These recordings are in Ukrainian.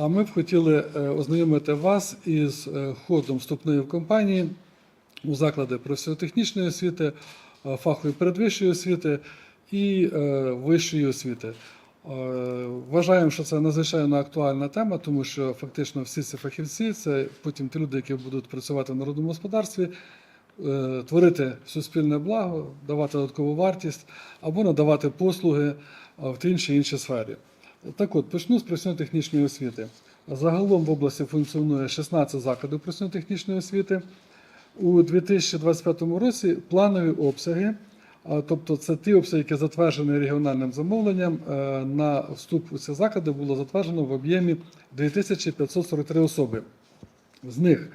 А ми б хотіли е, ознайомити вас із е, ходом вступної в компанії у заклади професійно-технічної освіти, е, фахової передвищої освіти і вищої освіти. Вважаємо, що це надзвичайно актуальна тема, тому що фактично всі ці фахівці це потім ті люди, які будуть працювати в народному господарстві, творити суспільне благо, давати додаткову вартість або надавати послуги в тій чи іншій сфері. Так от, почну з професійно-технічної освіти. Загалом в області функціонує 16 закладів професійно-технічної освіти. У 2025 році планові обсяги, тобто це ті обсяги, які затверджені регіональним замовленням, е, на вступ у ці заклади було затверджено в об'ємі 2543 особи. З них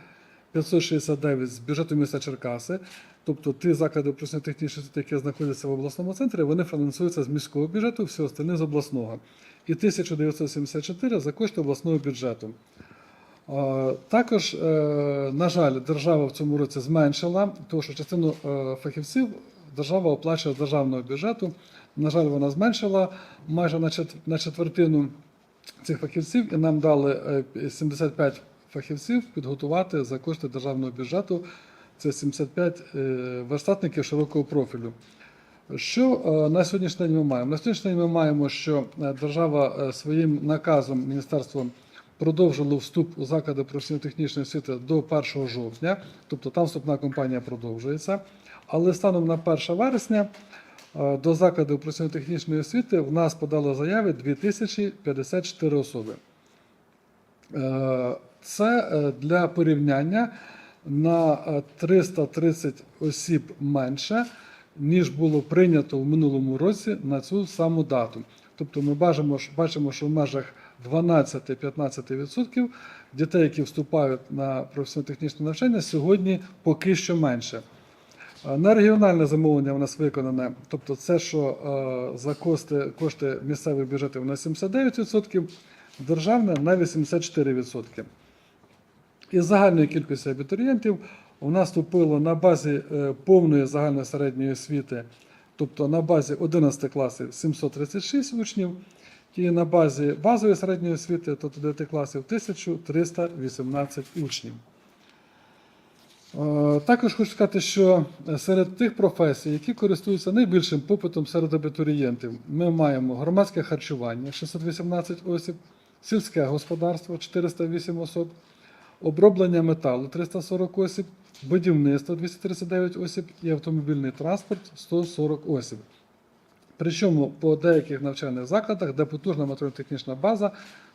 569 з бюджету міста Черкаси, тобто ті заклади професійно-технічної освіти, які знаходяться в обласному центрі, вони фінансуються з міського бюджету, всі остальні з обласного. І 1974 за кошти обласного бюджету. Е, Також, е, на жаль, держава в цьому році зменшила, тому що частину е, фахівців держава оплачує з державного бюджету. На жаль, вона зменшила майже на четвертину цих фахівців, і нам дали е, 75 фахівців підготувати за кошти державного бюджету. Це 75 е, верстатників широкого профілю. Що е, на сьогоднішній день ми маємо? На сьогоднішній день ми маємо, що е, держава е, своїм наказом міністерством продовжило вступ у заклади професійно-технічної освіти до 1 жовтня, тобто там вступна кампанія продовжується. Але станом на 1 вересня до закладів професійно-технічної освіти в нас подали заяви 2054 особи. Це для порівняння на е, 330 осіб менше, ніж було прийнято в минулому році на цю саму дату. Тобто ми бачимо, бачимо, що в межах 12-15% дітей, які вступають на професійно-технічне навчання, сьогодні поки що менше. На регіональне замовлення у нас виконане, тобто це, що е, за кошти, кошти місцевих бюджетів на 79%, державне на 84%. Із загальної кількості абітурієнтів у нас вступило на базі е, повної загальної середньої освіти, тобто на базі 11 класів 736 учнів, і на базі базової середньої освіти, тобто 9 класів 1318 учнів. Е, Також хочу сказати, що серед тих професій, які користуються найбільшим попитом серед абітурієнтів, ми маємо громадське харчування 618 осіб, сільське господарство 408 осіб, оброблення металу 340 осіб, будівництво 239 осіб і автомобільний транспорт 140 осіб. Причому по деяких навчальних закладах, де потужна матеріально-технічна база,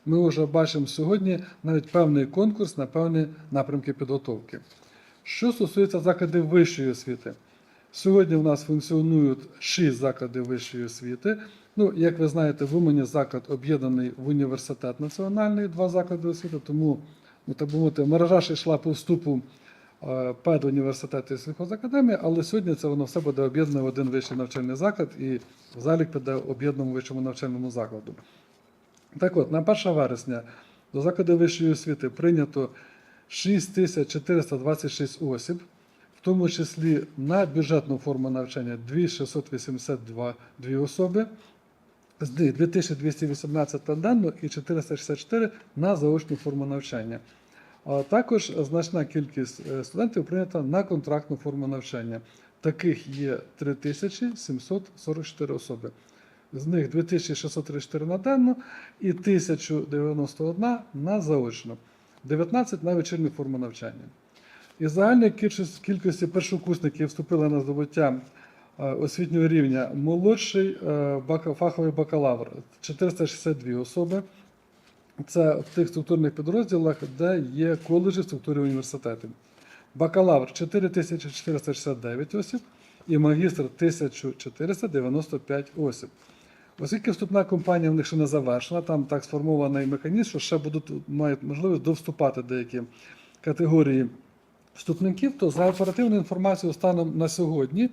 ми вже бачимо сьогодні навіть певний конкурс на певні напрямки підготовки. Що стосується закладів вищої освіти, сьогодні в нас функціонують 6 закладів вищої освіти. Ну, як ви знаєте, в Умані заклад об'єднаний в університет національний, два заклади освіти, тому ну, так би мовити, мережа йшла по вступу педуніверситету і сільхозакадемії, але сьогодні це воно все буде об'єднане в один вищий навчальний заклад і залік піде об'єднаному вищому навчальному закладу. Так от, на 1 вересня до закладу вищої освіти прийнято 6426 осіб, в тому числі на бюджетну форму навчання 2682 дві особи, з них 2218 на денну і 464 на заочну форму навчання. Також значна кількість е, студентів прийнята на контрактну форму навчання. Таких є 3744 особи. З них 2634 на денну і 1091 на заочну, 19 на вечірню форму навчання. Із загальної кількості першокурсників вступили на здобуття е, освітнього рівня молодший е, фаховий бакалавр 462 особи. Це в тих структурних підрозділах, де є коледжі структури університетів. Бакалавр 4469 осіб і магістр 1495 осіб. Оскільки вступна кампанія в них ще не завершена, там так сформований механізм, що ще будуть мають можливість довступати деякі категорії вступників, то за оперативною інформацією станом на сьогодні е,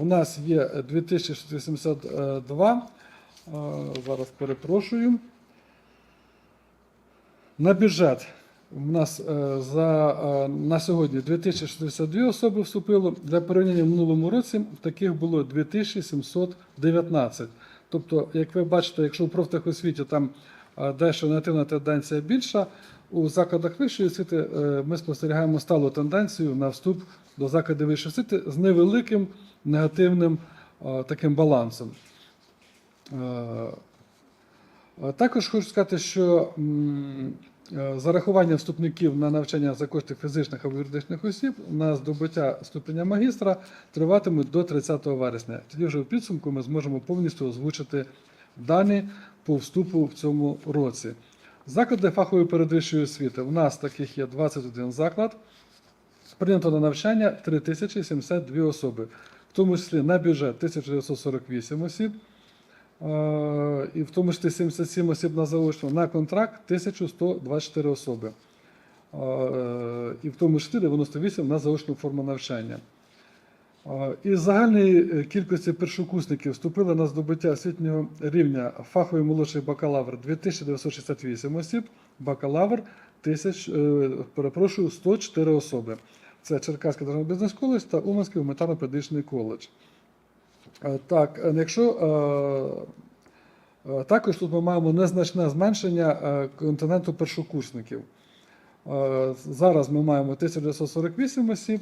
у нас є 2682. е, Зараз перепрошую. На бюджет у нас е, за, е, на сьогодні 2062 особи вступило. Для порівняння в минулому році таких було 2719. Тобто, як ви бачите, якщо в профтехосвіті там а дещо негативна тенденція більша. У закладах вищої освіти е, ми спостерігаємо сталу тенденцію на вступ до закладів вищої освіти з невеликим негативним е, таким балансом. Е, Також хочу сказати, що е, зарахування вступників на навчання за кошти фізичних або юридичних осіб на здобуття ступеня магістра триватимуть до 30 вересня. Тоді вже в підсумку ми зможемо повністю озвучити дані по вступу в цьому році. Заклади фахової передвищої освіти. У нас таких є 21 заклад. Прийнято на навчання 3072 особи, в тому числі на бюджет 1948 осіб, і в тому числі 77 осіб на заочну, на контракт 1124 особи, Е, і в тому числі 98 на заочну форму навчання. Е, Із загальної е, кількості першокурсників вступили на здобуття освітнього рівня фаховий молодший бакалавр 2968 осіб, бакалавр 1000, е, перепрошую, 104 особи. Це Черкаський державний бізнес коледж та Уманський гуманітарно-педагогічний коледж. Е, Так, е, якщо е, також тут ми маємо незначне зменшення континенту першокурсників. Зараз ми маємо 1948 осіб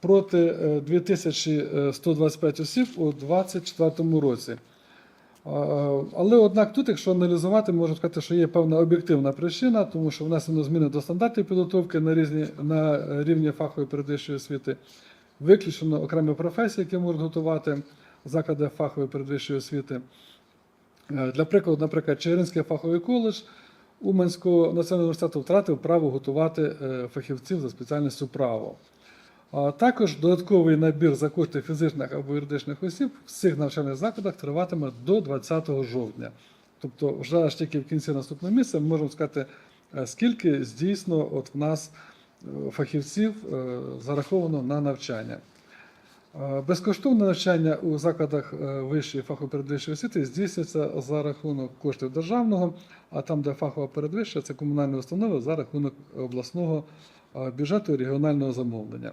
проти е, 2125 осіб у 2024 році. Але однак тут, якщо аналізувати, можу сказати, що є певна об'єктивна причина, тому що внесено зміни до стандартів підготовки на, різні, на рівні фахової передвищої освіти, виключено окремі професії, які можуть готувати заклади фахової передвищої освіти. Е, Для прикладу, наприклад, Чигиринський фаховий коледж Уманського національного університету втратив право готувати е, фахівців за спеціальністю право. Також додатковий набір за кошти фізичних або юридичних осіб в цих навчальних закладах триватиме до 20 жовтня. Тобто, вже аж тільки в кінці наступного місяця ми можемо сказати, е, скільки здійсно от в нас фахівців зараховано на навчання. Е, Безкоштовне навчання у закладах е, вищої фахової передвищої освіти здійснюється за рахунок коштів державного, а там, де фахова передвища, це комунальні установи за рахунок обласного е, бюджету і регіонального замовлення.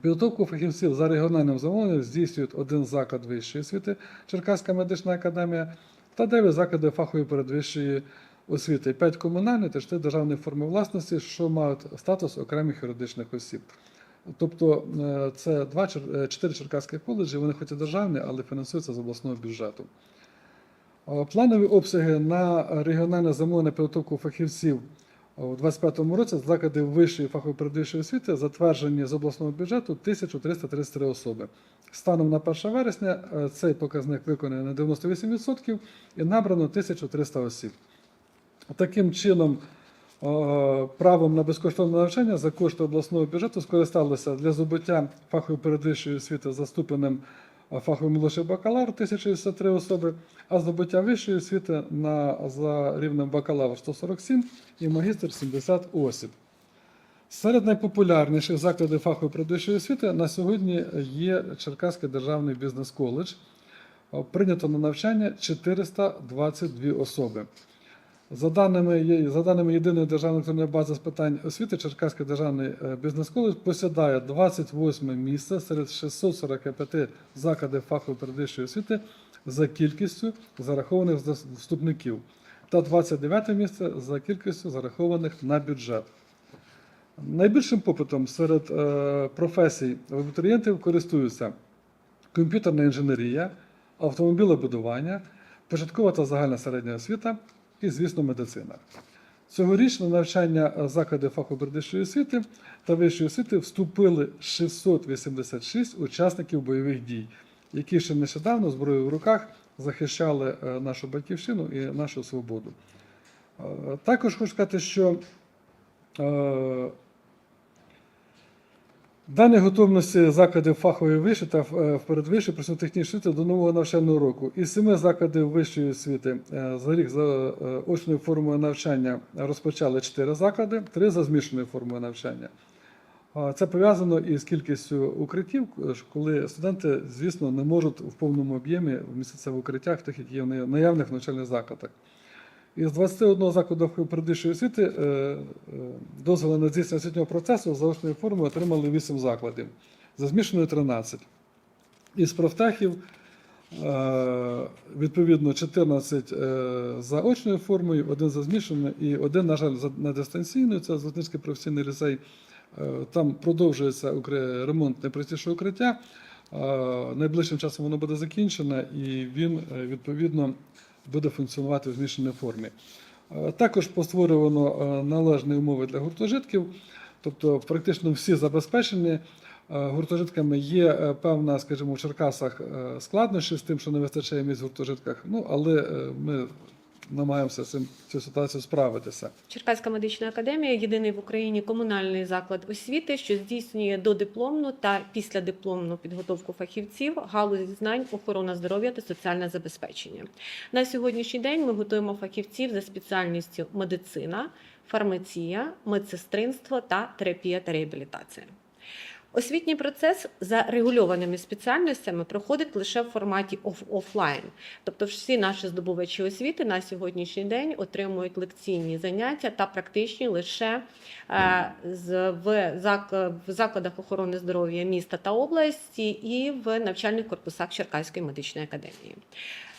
Підготовку фахівців за регіональним замовленням здійснюють один заклад вищої освіти Черкаська медична академія та 9 заклади фахової передвищої освіти, 5 комунальних та 4 державні форми власності, що мають статус окремих юридичних осіб. Тобто е, це два е, чотири черкаських коледжі, вони хоч і державні, але фінансуються з обласного бюджету. Планові обсяги на регіональне замовлення підготовку фахівців у 2025 році з закладів вищої фахової передвищої освіти затверджені з обласного бюджету 1333 особи. Станом на 1 вересня е, цей показник виконаний на 98% і набрано 1300 осіб. Таким чином, правом на безкоштовне навчання за кошти обласного бюджету скористалися для здобуття фахової передвищої освіти за ступенем е, фаховий молодший бакалавр 1063 особи, а здобуття вищої освіти на, за рівнем бакалавр 147 і магістр 70 осіб. Серед найпопулярніших закладів фахової передвищої освіти на сьогодні є Черкаський державний бізнес-коледж. Е, Прийнято на навчання 422 особи. За даними, за даними єдиної державної електронної бази з питань освіти, Черкаський державний е, бізнес-коледж посідає 28 місце серед 645 закладів фахової передвищої освіти за кількістю зарахованих вступників та 29 місце за кількістю зарахованих на бюджет. Найбільшим попитом серед е, професій абітурієнтів користуються комп'ютерна інженерія, автомобілебудування, початкова та загальна середня освіта і, звісно, медицина. Цьогоріч на навчання е, закладів фахової освіти та вищої освіти вступили 686 учасників бойових дій, які ще нещодавно зброєю в руках захищали е, нашу батьківщину і нашу свободу. Е, Також хочу сказати, що Дані готовності закладів фахової вищої та е, передвищої професійно-технічної освіти до нового навчального року. Із семи закладів вищої освіти е, за рік за е, очною формою навчання розпочали чотири заклади, три за змішаною формою навчання. Це пов'язано із кількістю укриттів, коли студенти, звісно, не можуть в повному об'ємі вміститися в укриттях, тих, які є в наявних навчальних закладах. Із 21 закладу передвищої освіти е, е, дозволи на здійснення освітнього процесу за очною формою отримали 8 закладів, за змішаною 13. Із профтехів Е, Відповідно, 14 е, за очною формою, один за змішаною і один, на жаль, на дистанційною. Це Золотницький професійний ліцей. Там продовжується ремонт найпростішого укриття. Найближчим часом воно буде закінчено і він відповідно буде функціонувати в змішаній формі. Е, Також постворювано е, належні умови для гуртожитків, тобто практично всі забезпечені е, гуртожитками. Є певна, скажімо, в Черкасах складнощі з тим, що не вистачає місць в гуртожитках. Ну але ми намагаємося з цим цю ситуацію справитися. Черкаська медична академія єдиний в Україні комунальний заклад освіти, що здійснює додипломну та післядипломну підготовку фахівців галузі знань, охорона здоров'я та соціальне забезпечення. На сьогоднішній день ми готуємо фахівців за спеціальністю медицина, фармація, медсестринство та терапія та реабілітація. Освітній процес за регульованими спеціальностями проходить лише в форматі офлайн. Тобто всі наші здобувачі освіти на сьогоднішній день отримують лекційні заняття та практичні лише е, в закладах охорони здоров'я міста та області і в навчальних корпусах Черкаської медичної академії.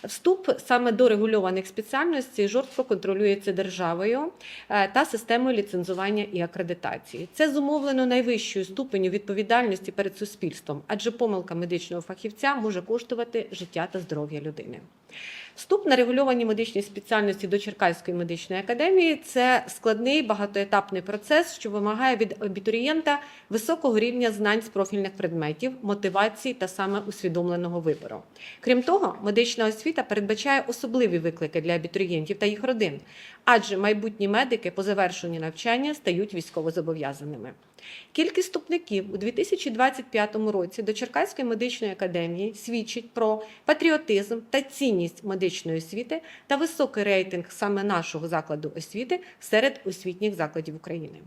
Вступ саме до регульованих спеціальностей жорстко контролюється державою е, та системою ліцензування і акредитації. Це зумовлено найвищою ступеню відповідальності перед суспільством, адже помилка медичного фахівця може коштувати життя та здоров'я людини. Вступ на регульовані медичні спеціальності до Черкаської медичної академії це складний багатоетапний процес, що вимагає від абітурієнта високого рівня знань з профільних предметів, мотивації та саме усвідомленого вибору. Крім того, медична освіта передбачає особливі виклики для абітурієнтів та їх родин, адже майбутні медики по завершенні навчання стають військовозобов'язаними. Кількість вступників у 2025 році до Черкаської медичної академії свідчить про патріотизм та цінність медичної освіти та високий рейтинг саме нашого закладу освіти серед освітніх закладів України.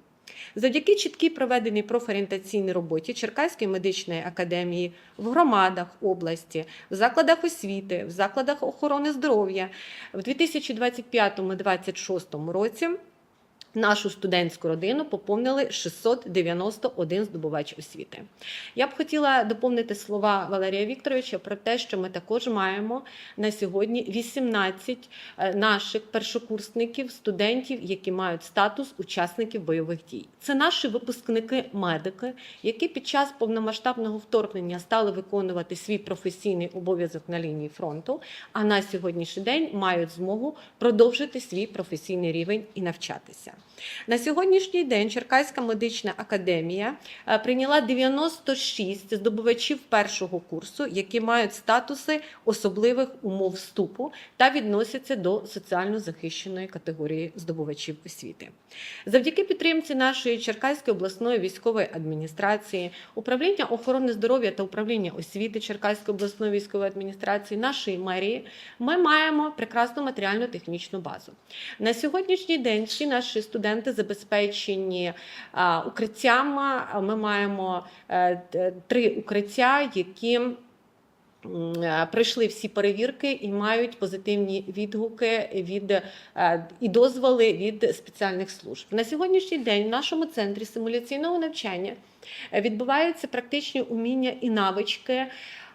Завдяки чіткій проведеній профорієнтаційній роботі Черкаської медичної академії в громадах області, в закладах освіти, в закладах охорони здоров'я в 2025-2026 році нашу студентську родину поповнили 691 здобувач освіти. Я б хотіла доповнити слова Валерія Вікторовича про те, що ми також маємо на сьогодні 18 е, наших першокурсників, студентів, які мають статус учасників бойових дій. Це наші випускники-медики, які під час повномасштабного вторгнення стали виконувати свій професійний обов'язок на лінії фронту, а на сьогоднішній день мають змогу продовжити свій професійний рівень і навчатися. На сьогоднішній день Черкаська медична академія е, прийняла 96 здобувачів першого курсу, які мають статуси особливих умов вступу та відносяться до соціально захищеної категорії здобувачів освіти. Завдяки підтримці нашої Черкаської обласної військової адміністрації, управління охорони здоров'я та управління освіти Черкаської обласної військової адміністрації, нашої мерії, ми маємо прекрасну матеріально-технічну базу. На сьогоднішній день всі наші студенти забезпечені а, укриттями. Ми маємо е, три укриття, які е, пройшли всі перевірки і мають позитивні відгуки від е, і дозволи від спеціальних служб. На сьогоднішній день в нашому центрі симуляційного навчання е, відбуваються практичні уміння і навички.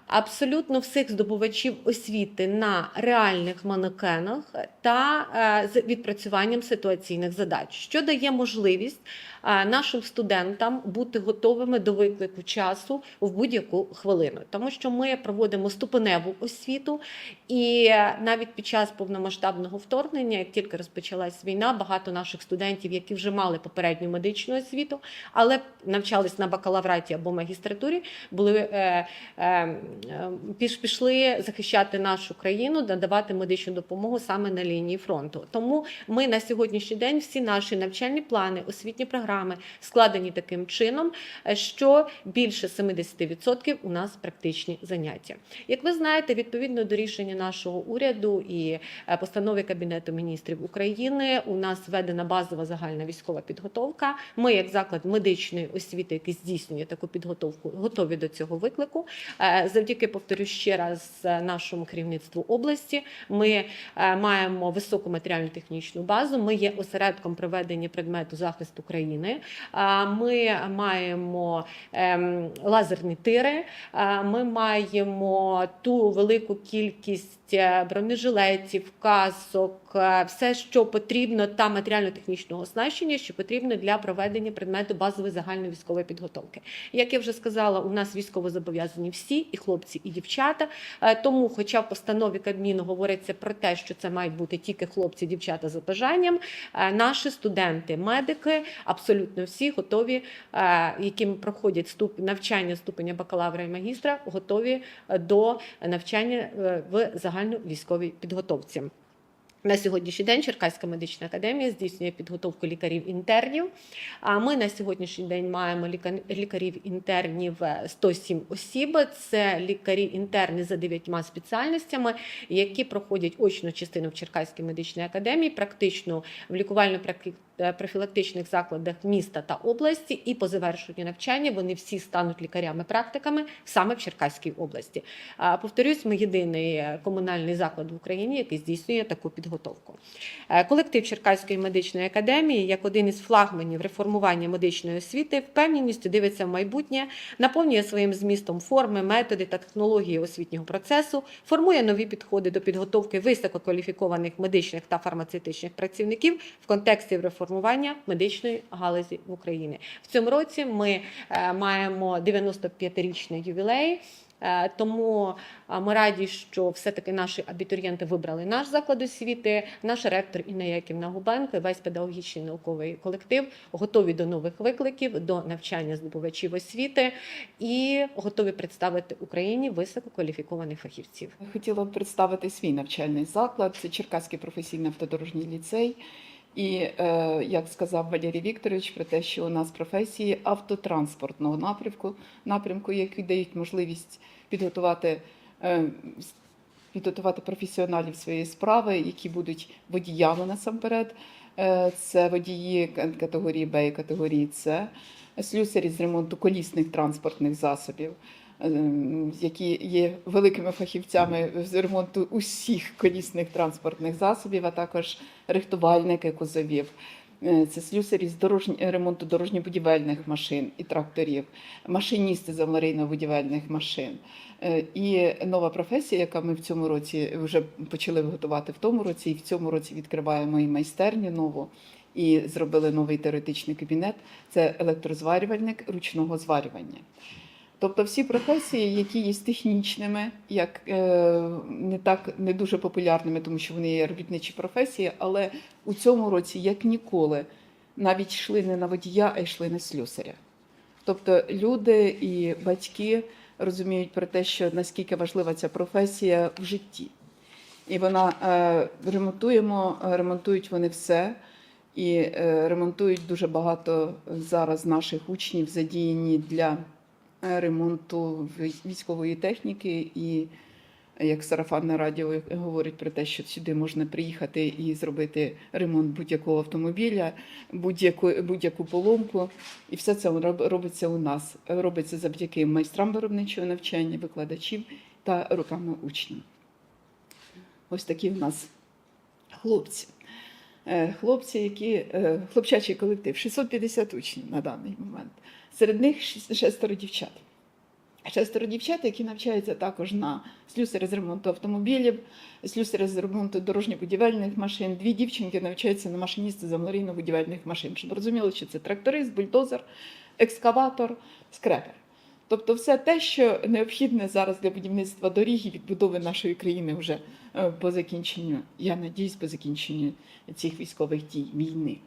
Абсолютно всіх здобувачів освіти на реальних манекенах та е, з відпрацюванням ситуаційних задач, що дає можливість е, нашим студентам бути готовими до виклику часу в будь-яку хвилину, тому що ми проводимо ступеневу освіту, і е, навіть під час повномасштабного вторгнення, як тільки розпочалась війна, багато наших студентів, які вже мали попередню медичну освіту, але навчались на бакалавраті або магістратурі, були пішли захищати нашу країну, надавати медичну допомогу саме на лінії фронту. Тому ми на сьогоднішній день всі наші навчальні плани, освітні програми складені таким чином, е, що більше 70% у нас практичні заняття. Як ви знаєте, відповідно до рішення нашого уряду і е, постанови Кабінету міністрів України, у нас введена базова загальна військова підготовка. Ми, як заклад медичної освіти, який здійснює таку підготовку, готові до цього виклику. Е, Завдяки повторю ще раз, е, нашому керівництву області ми е, маємо високу матеріально-технічну базу. Ми є осередком проведення предмету захисту країни. Ми маємо ем, лазерні тири. Ми маємо ту велику кількість е, бронежилетів, касок, е, все, що потрібно, та матеріально-технічного оснащення, що потрібно для проведення предмету базової загальної військової підготовки. Як я вже сказала, у нас військово зобов'язані всі, і хлопці, і дівчата. Е, Тому, хоча в постанові Кабміну говориться про те, що це мають бути тільки хлопці, дівчата за бажанням, е, наші студенти, медики, абсолютно всі готові, е, яким проходять ступ... навчання ступеня бакалавра і магістра, готові до навчання в загальновійськовій підготовці. На сьогоднішній день Черкаська медична академія здійснює підготовку лікарів-інтернів. А ми на сьогоднішній день маємо ліка- лікарів-інтернів е, 107 осіб. Це лікарі-інтерни за дев'ятьма спеціальностями, які проходять очну частину в Черкаській медичній академії, практично в лікувально-профілактичних закладах міста та області. І по завершенню навчання вони всі стануть лікарями-практиками саме в Черкаській області. Повторюсь, ми єдиний е, комунальний заклад в Україні, який здійснює таку підготовку. Е, Колектив Черкаської медичної академії, як один із флагманів реформування медичної освіти, впевненістю дивиться в майбутнє, наповнює своїм змістом форми, методи та технології освітнього процесу, формує нові підходи до підготовки висококваліфікованих медичних та фармацевтичних працівників в контексті реформування медичної галузі в Україні. В цьому році ми е, маємо 95-річний ювілей. Е, Тому е, ми раді, що все-таки наші абітурієнти вибрали наш заклад освіти, наш ректор Інна Яківна Губенко, і весь педагогічний науковий колектив готові до нових викликів, до навчання здобувачів освіти і готові представити Україні висококваліфікованих фахівців. Хотіла б представити свій навчальний заклад. Це Черкаський професійний автодорожній ліцей. І е, як сказав Валерій Вікторович, про те, що у нас професії автотранспортного напрямку, напрямку, які дають можливість підготувати, е, підготувати професіоналів своєї справи, які будуть водіями насамперед. Е, це водії категорії Б і категорії С, слюсарі з ремонту колісних транспортних засобів які є великими фахівцями з ремонту усіх колісних транспортних засобів, а також рихтувальники кузовів. Е, Це слюсарі з дорожні, ремонту дорожньо-будівельних машин і тракторів, машиністи з аварійно-будівельних машин. Е, І нова професія, яка ми в цьому році вже почали готувати в тому році, і в цьому році відкриваємо і майстерню нову, і зробили новий теоретичний кабінет. Це електрозварювальник ручного зварювання. Тобто всі професії, які є технічними, як е, не так не дуже популярними, тому що вони є робітничі професії, але у цьому році, як ніколи, навіть йшли не на водія, а йшли на слюсаря. Тобто люди і батьки розуміють про те, що наскільки важлива ця професія в житті. І вона е, ремонтуємо, ремонтують вони все. І е, ремонтують дуже багато зараз наших учнів задіяні для ремонту військової техніки. І як сарафанне радіо говорить про те, що сюди можна приїхати і зробити ремонт будь-якого автомобіля, будь-яку будь-яку поломку. І все це робиться у нас. Робиться завдяки майстрам виробничого навчання, викладачів та руками учнів. Ось такі в нас хлопці. Е, Хлопці, які е, хлопчачий колектив, 650 учнів на даний момент. Серед них шестеро дівчат. Шестеро дівчат, які навчаються також на слюсарі з ремонту автомобілів, слюсарі з ремонту дорожньо-будівельних машин. Дві дівчинки навчаються на машиністи з аварійно-будівельних машин. Щоб розуміли, що це тракторист, бульдозер, екскаватор, скрепер. Тобто все те, що необхідне зараз для будівництва доріг і відбудови нашої країни вже е, по закінченню, я надіюсь, по закінченню цих військових дій війни.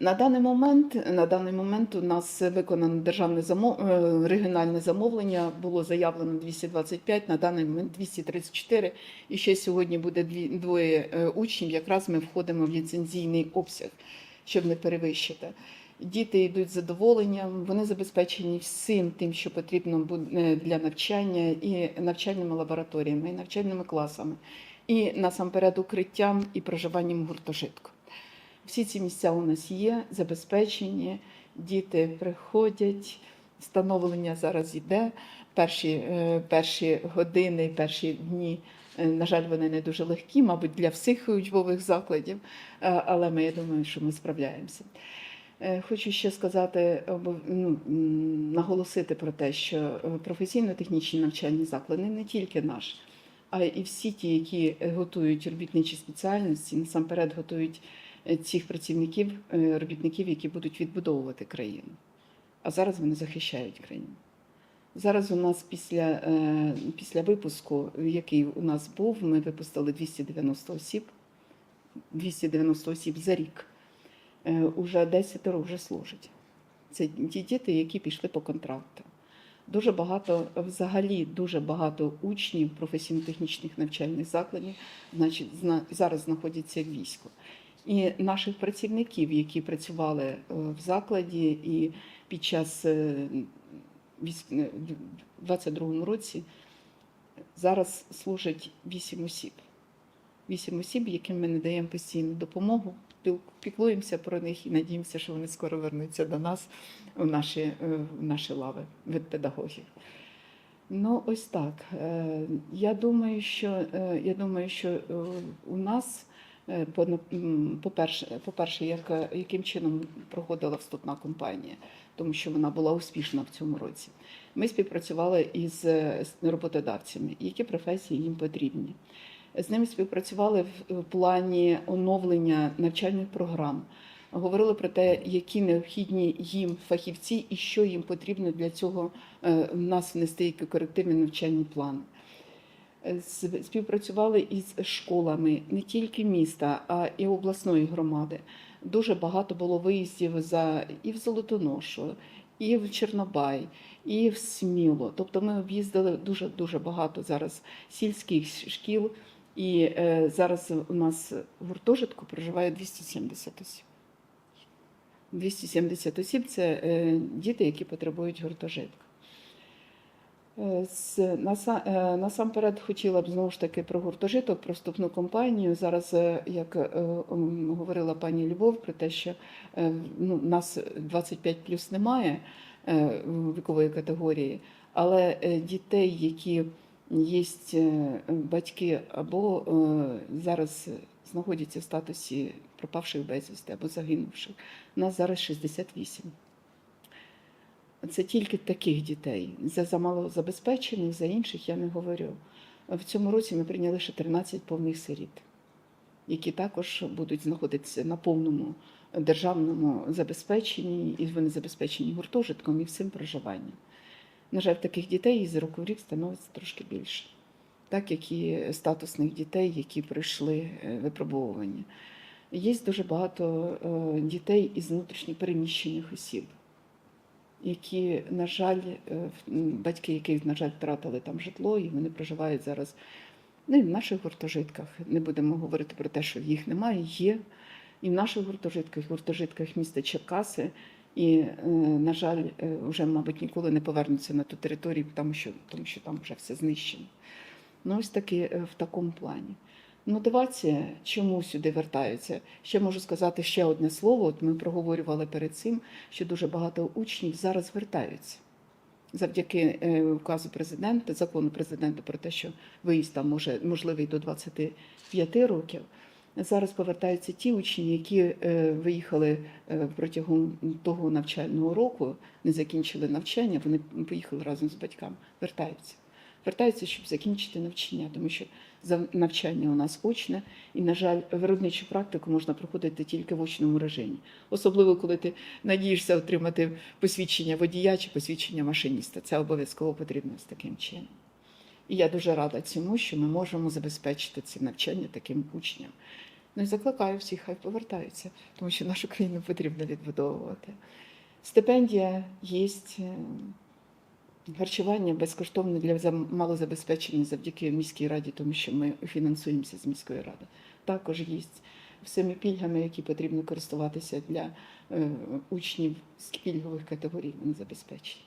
На даний момент, на даний момент у нас виконано державне замов... е, регіональне замовлення, було заявлено 225, на даний момент 234. І ще сьогодні буде двоє е, учнів. Якраз ми входимо в ліцензійний обсяг, щоб не перевищити. Діти йдуть з задоволенням, вони забезпечені всім тим, що потрібно буде для навчання, і навчальними лабораторіями, і навчальними класами, і насамперед укриттям і проживанням гуртожитку. Всі ці місця у нас є, забезпечені, діти приходять, встановлення зараз іде. перші, е, перші години, перші дні. е, На жаль, вони не дуже легкі, мабуть, для всіх учбових закладів, е, але ми, я думаю, що ми справляємося. Хочу ще сказати, ну, наголосити про те, що професійно-технічні навчальні заклади не тільки наш, а і всі ті, які готують робітничі спеціальності, насамперед готують цих працівників, е, робітників, які будуть відбудовувати країну. А зараз вони захищають країну. Зараз у нас після, е, після випуску, який у нас був, ми випустили 290 осіб, 290 осіб за рік. Е, Уже 10 вже служать. Це ті діти, які пішли по контракту. Дуже багато, взагалі, дуже багато учнів професійно-технічних навчальних закладів значить, зараз знаходяться в війську. І наших працівників, які працювали е, в закладі, і під час е, військ... е, в 22-му році зараз служать 8 осіб. 8 осіб, яким ми надаємо постійну допомогу, піклуємося про них і надіємося, що вони скоро вернуться до нас у наші, е, в наші лави від педагогів. Ну, ось так. Е, Я думаю, що, е, я думаю, що е, у нас, е, по-перше, по-перше, як, е, яким чином проходила вступна кампанія, тому що вона була успішна в цьому році. Ми співпрацювали із е, роботодавцями, які професії їм потрібні. З ними співпрацювали в плані оновлення навчальних програм. Говорили про те, які необхідні їм фахівці і що їм потрібно для цього е, в нас внести які корективні навчальні плани. Співпрацювали із школами не тільки міста, а і обласної громади. Дуже багато було виїздів за і в Золотоношу, і в Чорнобай, і в Сміло. Тобто ми об'їздили дуже дуже багато зараз сільських шкіл. І е, зараз у нас в гуртожитку проживає 270 осіб. 270 осіб це е, діти, які потребують гуртожитку. Е, е, Насамперед хотіла б знову ж таки про гуртожиток, про вступну кампанію. Зараз, е, як говорила пані Любов, про те, що ну, нас 25 плюс немає вікової категорії, але дітей, які є батьки або зараз знаходяться в статусі пропавших безвісти або загинувших, нас зараз 68. Це тільки таких дітей. За замало забезпечених, за інших я не говорю. В цьому році ми прийняли ще 13 повних сиріт, які також будуть знаходитися на повному державному забезпеченні, і вони забезпечені гуртожитком і всім проживанням. На жаль, таких дітей із року в рік становиться трошки більше, так як і статусних дітей, які пройшли е, випробовування. Є дуже багато е, дітей із внутрішньопереміщених осіб які, на жаль, е, батьки, які, на жаль, втратили там житло, і вони проживають зараз ну, і в наших гуртожитках. Не будемо говорити про те, що їх немає, є. І в наших гуртожитках, в гуртожитках міста Черкаси. І, е, на жаль, е, вже, мабуть, ніколи не повернуться на ту територію, тому що, тому що там вже все знищено. Ну, ось таки в такому плані. Мотивація, чому сюди вертаються? Ще можу сказати ще одне слово. От ми проговорювали перед цим, що дуже багато учнів зараз вертаються. Завдяки е, указу президента, закону президента про те, що виїзд там може можливий до 25 років. Зараз повертаються ті учні, які е, виїхали е, протягом того навчального року, не закінчили навчання, вони поїхали разом з батьками, вертаються. Вертаються, щоб закінчити навчання, тому що навчання у нас очне, і, на жаль, виробничу практику можна проходити тільки в очному режимі. Особливо, коли ти надієшся отримати посвідчення водія чи посвідчення машиніста. Це обов'язково потрібно з таким чином. І я дуже рада цьому, що ми можемо забезпечити це навчання таким учням. Ну і закликаю всіх, хай повертаються, тому що нашу країну потрібно відбудовувати. Стипендія є. Харчування безкоштовне для зам- завдяки міській раді, тому що ми фінансуємося з міської ради. Також є всіми пільгами, які потрібно користуватися для е, учнів з пільгових категорій, вони забезпечені.